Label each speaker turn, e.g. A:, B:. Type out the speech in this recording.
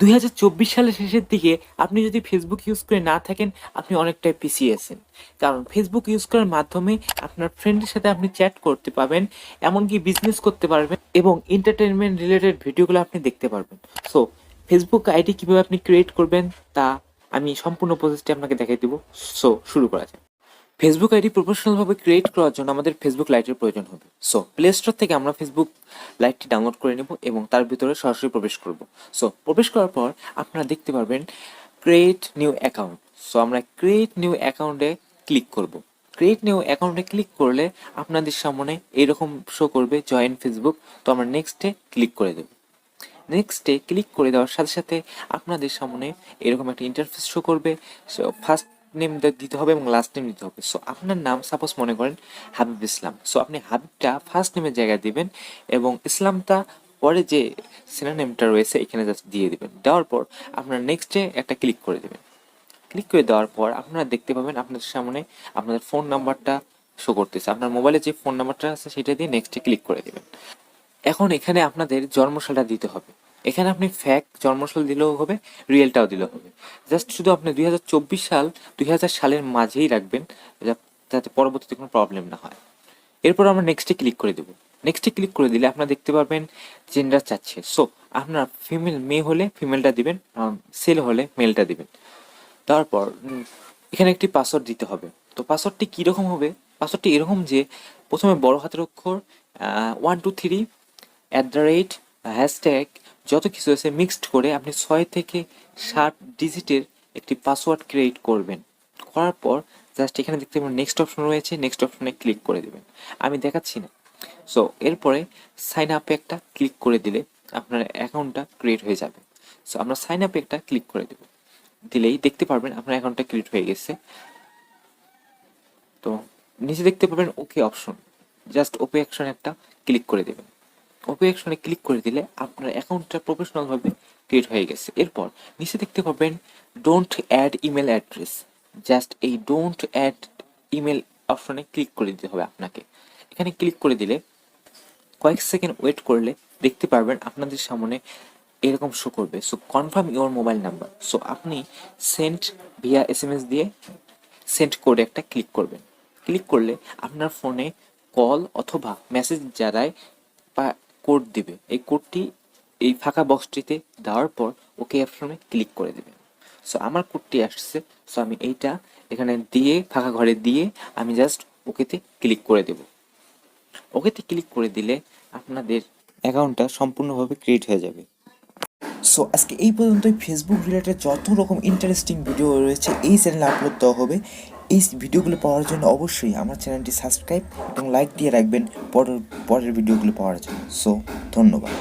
A: দুই হাজার চব্বিশ সালের শেষের দিকে আপনি যদি ফেসবুক ইউজ করে না থাকেন, আপনি অনেকটাই পিছিয়ে আছেন। কারণ ফেসবুক ইউজ করার মাধ্যমে আপনার ফ্রেন্ডের সাথে আপনি চ্যাট করতে পারবেন, এমনকি বিজনেস করতে পারবেন এবং এন্টারটেনমেন্ট রিলেটেড ভিডিওগুলো আপনি দেখতে পারবেন। সো ফেসবুক আইডি কীভাবে আপনি ক্রিয়েট করবেন তা আমি সম্পূর্ণ প্রসেসটি আপনাকে দেখাই দেবো। সো শুরু করা যাক। ফেসবুক আইডি প্রফেশনালভাবে ক্রিয়েট করার জন্য আমাদের ফেসবুক লাইটের প্রয়োজন হবে। সো প্লে স্টোর থেকে আমরা ফেসবুক লাইটটি ডাউনলোড করে নেব এবং তার ভিতরে সরাসরি প্রবেশ করব। সো প্রবেশ করার পর আপনারা দেখতে পারবেন ক্রিয়েট নিউ অ্যাকাউন্ট সো আমরা ক্রিয়েট নিউ অ্যাকাউন্টে ক্লিক করব। ক্রিয়েট নিউ অ্যাকাউন্টে ক্লিক করলে আপনাদের সামনে এরকম শো করবে জয়েন ফেসবুক তো আমরা নেক্সটে ক্লিক করে দেবো। নেক্সটে ক্লিক করে দেওয়ার সাথে সাথে আপনাদের সামনে এরকম একটা ইন্টারফেস শো করবে। ফার্স্ট নেম দিতে হবে এবং লাস্ট নেম দিতে হবে। সো আপনার নাম সাপোজ মনে করেন হাবিব ইসলাম। সো আপনি হাবিবটা ফার্স্ট নেমের জায়গায় দিবেন এবং ইসলামটা পরে যে সিনোনেমটা রয়েছে, এখানে জাস্ট দিয়ে দিবেন। দেওয়ার পর আপনার নেক্সটে একটা ক্লিক করে দেবেন। ক্লিক করে দেওয়ার পর আপনারা দেখতে পাবেন আপনাদের সামনে আপনাদের ফোন নাম্বারটা শো করতেছে। আপনার মোবাইলে যে ফোন নাম্বারটা আছে, সেটা দিয়ে নেক্সটে ক্লিক করে দেবেন। এখন এখানে আপনাদের জন্মসালটা দিতে হবে। এখানে আপনি ফ্যাক জন্মসাল দিলেও হবে রিয়েলটাও দিলেও হবে। জাস্ট শুধু আপনি দুই হাজার চব্বিশ সাল, দুই হাজার সালের মাঝেই রাখবেন যাতে পরবর্তীতে কোনো প্রবলেম না হয়। এরপর আমরা নেক্সটে ক্লিক করে দেবো। নেক্সটে ক্লিক করে দিলে আপনারা দেখতে পারবেন জেন্ডার চাচ্ছে। সো আপনার ফিমেল মেয়ে হলে ফিমেলটা দিবেন সেল হলে মেলটা দিবেন। তারপর এখানে একটি পাসওয়ার্ড দিতে হবে। তো পাসওয়ার্ডটি কীরকম হবে? পাসওয়ার্ডটি এরকম যে, প্রথমে বড় হাতের অক্ষর one two three at the rate hashtag যত কিছু আছে মিক্সড করে আপনি ছয় থেকে ষাট ডিজিটের একটি পাসওয়ার্ড ক্রিয়েট করবেন। করার পর জাস্ট এখানে দেখতে পাবেন নেক্সট অপশন রয়েছে নেক্সট অপশনে ক্লিক করে দেবেন। আমি দেখাচ্ছি না। সো এরপরে সাইন আপে একটা ক্লিক করে দিলে আপনার অ্যাকাউন্টটা ক্রিয়েট হয়ে যাবে। সো আমরা সাইন আপে একটা ক্লিক করে দেবো। দিলেই দেখতে পারবেন আপনার অ্যাকাউন্টটা ক্রিয়েট হয়ে গেছে। তো, নিচে দেখতে পাবেন ওকে অপশন জাস্ট ওপে অ্যাকশন একটা ক্লিক করে দেবেন। ওপে অ্যাকশনে ক্লিক করে দিলে আপনার অ্যাকাউন্টটা প্রফেশনালভাবে ক্রিয়েট হয়ে গেছে। এরপর নিচে দেখতে পাবেন don't add email address just এই ডোন্ট অ্যাড ইমেল অপশনে ক্লিক করে দিতে হবে আপনাকে। এখানে ক্লিক করে দিলে কয়েক সেকেন্ড ওয়েট করলে দেখতে পারবেন আপনাদের সামনে এরকম শো করবে। So confirm your mobile number so আপনি sent via S M S দিয়ে সেন্ট করে একটা ক্লিক করবেন। ক্লিক করলে আপনার ফোনে কল অথবা মেসেজ যারাই বা কোড দিবে। এই কোডটি এই ফাঁকা বক্সটিতে দেওয়ার পর ওকে অপশনে ক্লিক করে দেবে। সো আমার কোডটি আসছে। সো আমি এইটা এখানে দিয়ে, ফাঁকা ঘরে দিয়ে আমি জাস্ট ওকেতে ক্লিক করে দেবো। ওকেতে ক্লিক করে দিলে আপনাদের অ্যাকাউন্টটা সম্পূর্ণভাবে ক্রিয়েট হয়ে যাবে।
B: সো আজকে এই পর্যন্তই। ফেসবুক রিলেটেড যত রকম ইন্টারেস্টিং ভিডিও রয়েছে, এই চ্যানেলে আপলোড দেওয়া হবে। এই ভিডিওগুলো পাওয়ার জন্য অবশ্যই আমার চ্যানেলটি সাবস্ক্রাইব এবং লাইক দিয়ে রাখবেন পরের পরের ভিডিওগুলো পাওয়ার জন্য। সো ধন্যবাদ।